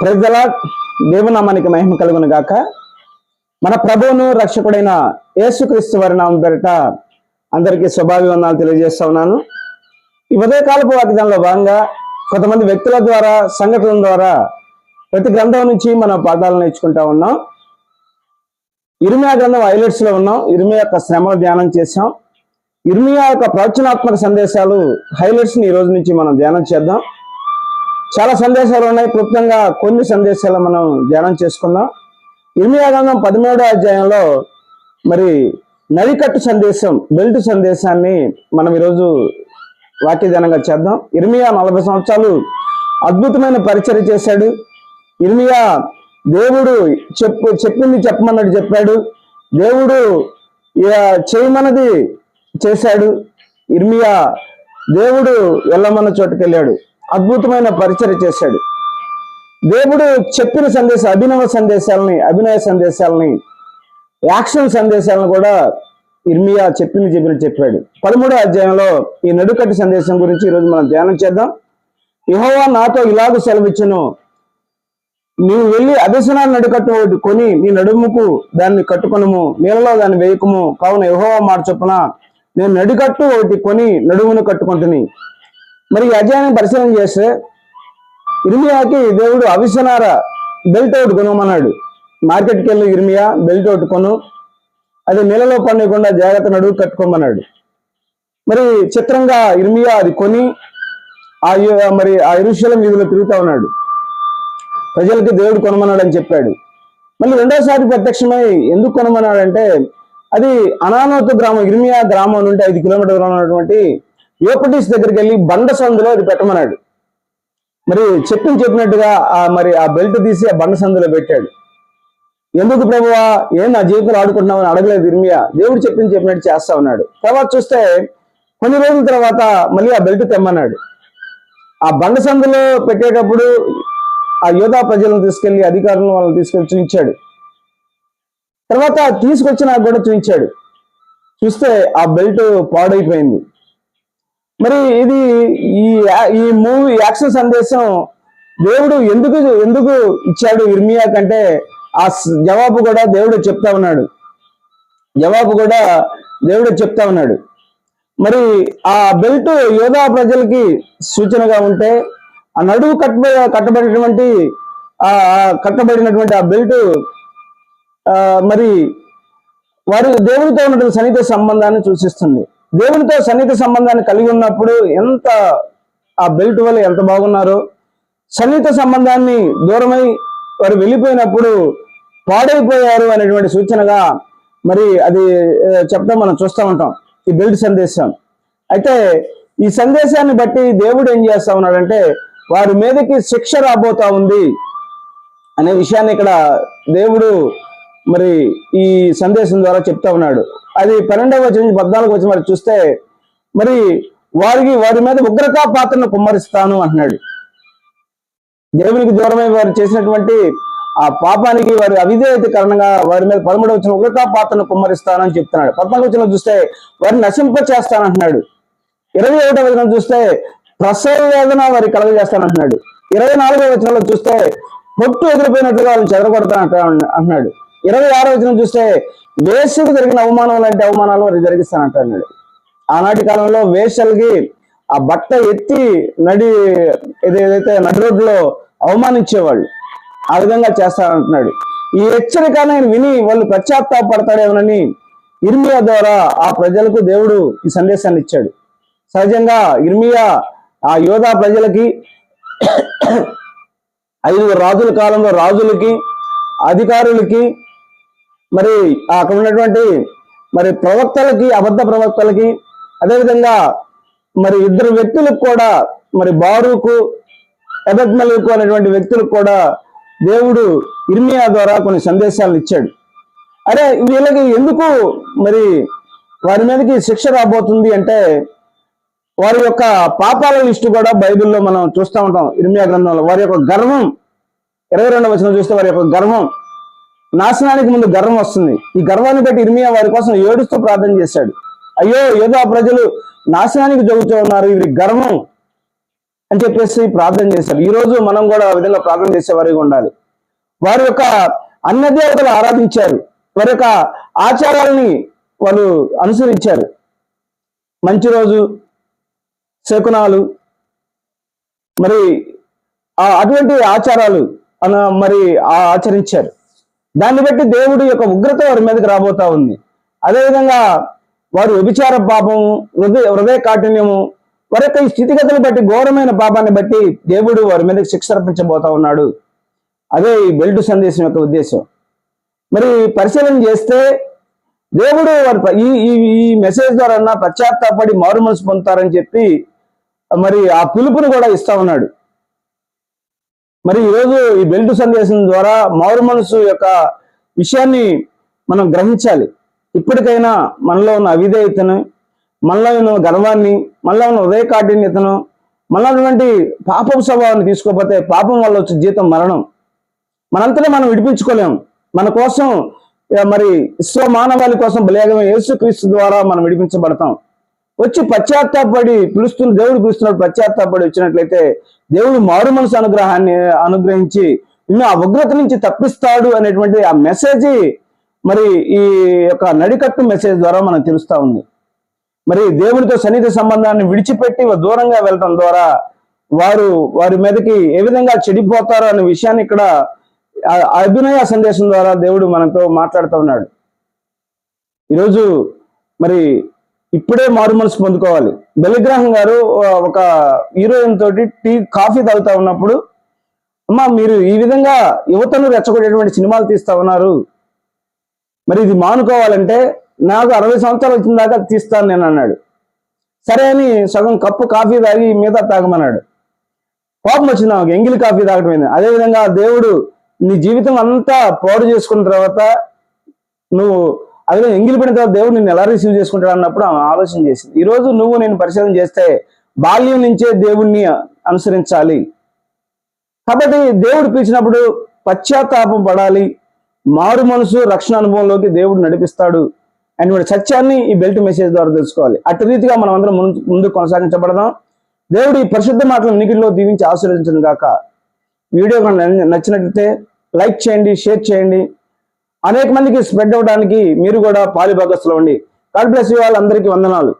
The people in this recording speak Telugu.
ప్రజల దేవునామానికి మహిమ కలుగును గాక. మన ప్రభువును రక్షకుడైన యేసుక్రీస్తు వారి నామం పేరిట అందరికీ శుభాభివందనాలు తెలియజేస్తా ఉన్నాను. ఈ ఉదయకాలపు వాగ్దానంలో భాగంగా కొంతమంది వ్యక్తుల ద్వారా సంఘటనల ద్వారా ప్రతి గ్రంథం నుంచి మనం పాఠాలు నేర్చుకుంటా ఉన్నాం. ఇరుమియా గ్రంథం హైలైట్స్లో ఉన్నాం. ఇరుమియా యొక్క శ్రమ ధ్యానం చేసాం ఇర్మియా యొక్క ప్రవచనాత్మక సందేశాలు హైలైట్స్ని ఈ రోజు నుంచి మనం ధ్యానం చేద్దాం. చాలా సందేశాలు ఉన్నాయి. క్లుప్తంగా కొన్ని సందేశాలు మనం ధ్యానం చేసుకుందాం. ఇర్మియా గ్రంథం పదిమూడో అధ్యాయంలో మరి నడికట్టు సందేశం బెల్ట్ సందేశాన్ని మనం ఈరోజు వాక్యధ్యానంగా చేద్దాం. ఇర్మియా నలభై సంవత్సరాలు అద్భుతమైన పరిచయం చేశాడు. ఇర్మియా దేవుడు చెప్పు చెప్పింది చెప్పమన్నట్టు చెప్పాడు. దేవుడు ఇక చేయమన్నది చేశాడు. ఇర్మియా దేవుడు వెళ్ళమన్న చోటుకెళ్ళాడు. అద్భుతమైన పరిచయం చేశాడు. దేవుడు చెప్పిన సందేశ అభినవ సందేశాలని అభినయ సందేశాలని యాక్షన్ సందేశాలను కూడా ఇర్మియా చెప్పింది చెప్పిన చెప్పాడు. పదమూడో అధ్యాయంలో ఈ నడుకటి సందేశం గురించి ఈరోజు మనం ధ్యానం చేద్దాం. యెహోవా నాతో ఇలాగ సెలవిచ్చును. నీవు వెళ్ళి అదశనాన్ని నడుకట్టు ఒకటి కొని నీ నడుముకు దాన్ని కట్టుకొనము నీళ్ళలో దాన్ని వేయకము. కావున యహోవా మాట చొప్పున నేను నడుకట్టు ఒకటి కొని నడుమును కట్టుకుంటుని మరి ఈ అధ్యాయం పరిశీలన చేస్తే ఇర్మియాకి దేవుడు అవిసనార బెల్ట్ ఒకటి కొనమన్నాడు. మార్కెట్కి వెళ్ళి ఇర్మియా బెల్ట్ ఒకటి కొను. అది నెలలో పండకుండా జాగ్రత్త నడువు కట్టుకోమన్నాడు. మరి చిత్రంగా ఇర్మియా అది కొని ఆ మరి ఆ ఇరుషలం వీధిలో తిరుగుతా ఉన్నాడు. ప్రజలకి దేవుడు కొనమన్నాడు అని చెప్పాడు. మళ్ళీ రెండోసారి ప్రత్యక్షమై ఎందుకు కొనమన్నాడంటే అది అనానోతు గ్రామం ఇర్మియా గ్రామం నుండి ఐదు కిలోమీటర్ల దూరం ఉన్నటువంటి యోపటిస్ దగ్గరికి వెళ్ళి బండ సందులో అది పెట్టమన్నాడు. మరి చెప్పిన చెప్పినట్టుగా ఆ మరి ఆ బెల్ట్ తీసి ఆ బండ సందులో పెట్టాడు. ఎందుకు ప్రభువా? ఏం నా జీవితంలో ఆడుకుంటున్నావు అని అడగలేదు ఇర్మియా దేవుడు చెప్పింది చెప్పినట్టు చేస్తా ఉన్నాడు. తర్వాత చూస్తే కొన్ని రోజుల తర్వాత మళ్ళీ ఆ బెల్ట్ తెమ్మన్నాడు. ఆ బండ సందులో పెట్టేటప్పుడు ఆ యోధా ప్రజలను తీసుకెళ్ళి అధికారులను వాళ్ళని తీసుకెళ్ళి చూపించాడు. తర్వాత తీసుకొచ్చి నాకు కూడా చూపించాడు. చూస్తే ఆ బెల్ట్ పాడైపోయింది. మరి ఇది ఈ ఈ మూవీ యాక్షన్ సందేశం దేవుడు ఎందుకు ఎందుకు ఇచ్చాడు ఇర్మియా కంటే? ఆ జవాబు కూడా దేవుడు చెప్తా ఉన్నాడు. జవాబు కూడా దేవుడు చెప్తా ఉన్నాడు. మరి ఆ బెల్ట్ యోధా ప్రజలకి సూచనగా ఉంటే ఆ నడువు కట్టబడి కట్టబడినటువంటి ఆ కట్టబడినటువంటి ఆ బెల్ట్ మరి వారు దేవునితో ఉన్నటువంటి సన్నిహిత సంబంధాన్ని సూచిస్తుంది. దేవునితో సన్నిహిత సంబంధాన్ని కలిగి ఉన్నప్పుడు ఎంత ఆ బెల్ట్ వల్ల ఎంత బాగున్నారో సన్నిహిత సంబంధాన్ని దూరమై వారు వెళ్ళిపోయినప్పుడు పాడైపోయారు అనేటువంటి సూచనగా మరి అది చెప్పడం మనం చూస్తూ ఉంటాం. ఈ బెల్ట్ సందేశం. అయితే ఈ సందేశాన్ని బట్టి దేవుడు ఏం చేస్తా ఉన్నాడంటే వారి మీదకి శిక్ష రాబోతా ఉంది అనే విషయాన్ని ఇక్కడ దేవుడు మరి ఈ సందేశం ద్వారా చెప్తా ఉన్నాడు. అది పన్నెండవ వచ్చిన నుంచి పద్నాలుగు వచ్చి మరి చూస్తే మరి వారికి వారి మీద ఉగ్రతా పాత్రను కుమ్మరిస్తాను అంటున్నాడు. దేవునికి దూరమై వారు చేసినటువంటి ఆ పాపానికి వారి అవిధేయత కారణంగా వారి మీద పదమూడు వచ్చిన ఉగ్రతా పాత్రను కుమ్మరిస్తానని చెప్తున్నాడు. పద్నాలుగు వచ్చిన చూస్తే వారిని నశింప చేస్తానంటున్నాడు ఇరవై ఒకటో వచనం చూస్తే ప్రసవ వేదన వారి కలగజేస్తానంటున్నాడు ఇరవై నాలుగో వచనంలో చూస్తే పొట్టు ఎదిరిపోయినట్లుగా వాళ్ళని చెదరగొడతాను అంటున్నాడు. ఇరవై ఆరో వచనం చూస్తే వేసుకు జరిగిన అవమానం లాంటి అవమానాలు వారికి జరిగిస్తానంటాడు ఆనాటి కాలంలో వేషలకి ఆ బట్ట ఎత్తి నడి ఏదైతే నడి రోడ్లో అవమానించేవాళ్ళు ఆ విధంగా చేస్తానంటున్నాడు. ఈ హెచ్చరిక ఆయన విని వాళ్ళు పశ్చాత్తాపడతాడేమోనని ఇర్మియా ద్వారా ఆ ప్రజలకు దేవుడు ఈ సందేశాన్ని ఇచ్చాడు. సహజంగా ఇర్మియా ఆ యోధా ప్రజలకి ఐదు రాజుల కాలంలో రాజులకి అధికారులకి మరి అక్కడ ఉన్నటువంటి మరి ప్రవక్తలకి అబద్ధ ప్రవక్తలకి అదేవిధంగా మరి ఇద్దరు వ్యక్తులకు కూడా మరి బారూకు ఎబెత్మలకు అనేటువంటి వ్యక్తులకు కూడా దేవుడు ఇర్మియా ద్వారా కొన్ని సందేశాలను ఇచ్చాడు. అరే వీళ్ళకి ఎందుకు మరి వారి మీదకి శిక్ష రాబోతుంది అంటే వారి యొక్క పాపాల లిస్టు కూడా బైబిల్లో మనం చూస్తూ ఉంటాం. ఇర్మియా గ్రంథంలో వారి యొక్క గర్వం ఇరవై రెండవ వచనం చూస్తే వారి యొక్క గర్వం నాశనానికి ముందు గర్వం వస్తుంది. ఈ గర్వాన్ని బట్టి ఇర్మియా వారి కోసం ఏడుస్తూ ప్రార్థన చేశాడు. అయ్యో ఏదో ఆ ప్రజలు నాశనానికి జరుగుతూ ఉన్నారు. వీరి గర్వం అని చెప్పేసి ప్రార్థన చేశారు. ఈ రోజు మనం కూడా ఆ విధంగా ప్రార్థన చేసేవారిగా ఉండాలి. వారి యొక్క అన్న దేవతలు ఆరాధించారు. వారి యొక్క ఆచారాలని వాళ్ళు అనుసరించారు. మంచి రోజు శకునాలు మరి ఆ అటువంటి ఆచారాలు అన మరి ఆ ఆచరించారు. దాన్ని బట్టి దేవుడు యొక్క ఉగ్రత వారి మీదకి రాబోతా ఉంది. అదేవిధంగా వారు వ్యభిచార పాపము హృదయ హృదయ కాఠిన్యము వారి యొక్క ఈ స్థితిగతులు బట్టి ఘోరమైన పాపాన్ని బట్టి దేవుడు వారి మీదకి శిక్ష రప్పించబోతా ఉన్నాడు. అదే ఈ బెల్టు సందేశం యొక్క ఉద్దేశం. మరి పరిశీలన చేస్తే దేవుడు వారి ఈ ఈ మెసేజ్ ద్వారా పశ్చాత్తాపడి మారు మనసు పొందుతారని చెప్పి మరి ఆ పిలుపును కూడా ఇస్తా ఉన్నాడు. మరి ఈరోజు ఈ బెల్ట్ సందేశం ద్వారా మారు మనసు యొక్క విషయాన్ని మనం గ్రహించాలి. ఇప్పటికైనా మనలో ఉన్న అవిధేయతను మనలో ఉన్న గర్వాన్ని మనలో ఉన్న ఉదయ కాఠిన్యతను మనలో ఉన్నటువంటి పాపపు స్వభావాన్ని తీసుకోకపోతే పాపం వల్ల వచ్చే జీతం మరణం. మనంతలో మనం విడిపించుకోలేం. మన కోసం మరి విశ్వ మానవాళి కోసం బలియాగమే యేసుక్రీస్తు ద్వారా మనం విడిపించబడతాం. వచ్చి పశ్చాత్తాపడి పిలుస్తున్న దేవుడు పిలుస్తున్నాడు పశ్చాత్తాపడి వచ్చినట్లయితే దేవుడు మారు మనసు అనుగ్రహాన్ని అనుగ్రహించి నిన్ను ఆ ఉగ్రత నుంచి తప్పిస్తాడు అనేటువంటి ఆ మెసేజ్ మరి ఈ యొక్క నడికట్టు మెసేజ్ ద్వారా మనం తెలుస్తా ఉంది. మరి దేవునితో సన్నిధి సంబంధాన్ని విడిచిపెట్టి దూరంగా వెళ్ళటం ద్వారా వారు వారి మీదకి ఏ విధంగా చెడిపోతారో అనే విషయాన్ని ఇక్కడ ఆ అభినయ సందేశం ద్వారా దేవుడు మనతో మాట్లాడుతూ ఉన్నాడు. ఈరోజు మరి ఇప్పుడే మారు మనసు పొందుకోవాలి. బలిగ్రహం గారు ఒక హీరోయిన్ తోటి టీ కాఫీ తాగుతా ఉన్నప్పుడు అమ్మా మీరు ఈ విధంగా యువతను రెచ్చగొట్టేటువంటి సినిమాలు తీస్తా ఉన్నారు. మరి ఇది మానుకోవాలంటే నాకు అరవై సంవత్సరాలు వచ్చిన దాకా తీస్తాను నేను అన్నాడు. సరే అని సగం కప్పు కాఫీ తాగి మిగతా తాగమన్నాడు. కోపం వచ్చింది నాకు ఎంగిలి కాఫీ తాగటమైంది అదేవిధంగా దేవుడు నీ జీవితం అంతా పాడు చేసుకున్న తర్వాత నువ్వు అదే ఎంగిలిపోయిన తర్వాత దేవుడు నిన్ను ఎలా రిసీవ్ చేసుకుంటాడు అన్నప్పుడు ఆమె ఆలోచన చేసింది. ఈ రోజు నువ్వు నేను పరిశీలన చేస్తే బాల్యం నుంచే దేవుణ్ణి అనుసరించాలి. కాబట్టి దేవుడు పిలిచినప్పుడు పశ్చాత్తాపం పడాలి. మారు మనసు రక్షణ అనుభవంలోకి దేవుడు నడిపిస్తాడు అనేటువంటి సత్యాన్ని ఈ బెల్ట్ మెసేజ్ ద్వారా తెలుసుకోవాలి. అటు రీతిగా మనం అందరం ముందు ముందు కొనసాగించబడదాం. దేవుడు ఈ పరిశుద్ధ మాటలు నిగిడిలో దీవించి ఆశీర్వదించను గాక. వీడియో నచ్చినట్లయితే లైక్ చేయండి షేర్ చేయండి. అనేక మందికి స్ప్రెడ్ అవడానికి మీరు కూడా పాలిభాగస్తులు ఉండి. గాడ్ బ్లెస్ యూ వాళ్ళందరికీ వందనాలు.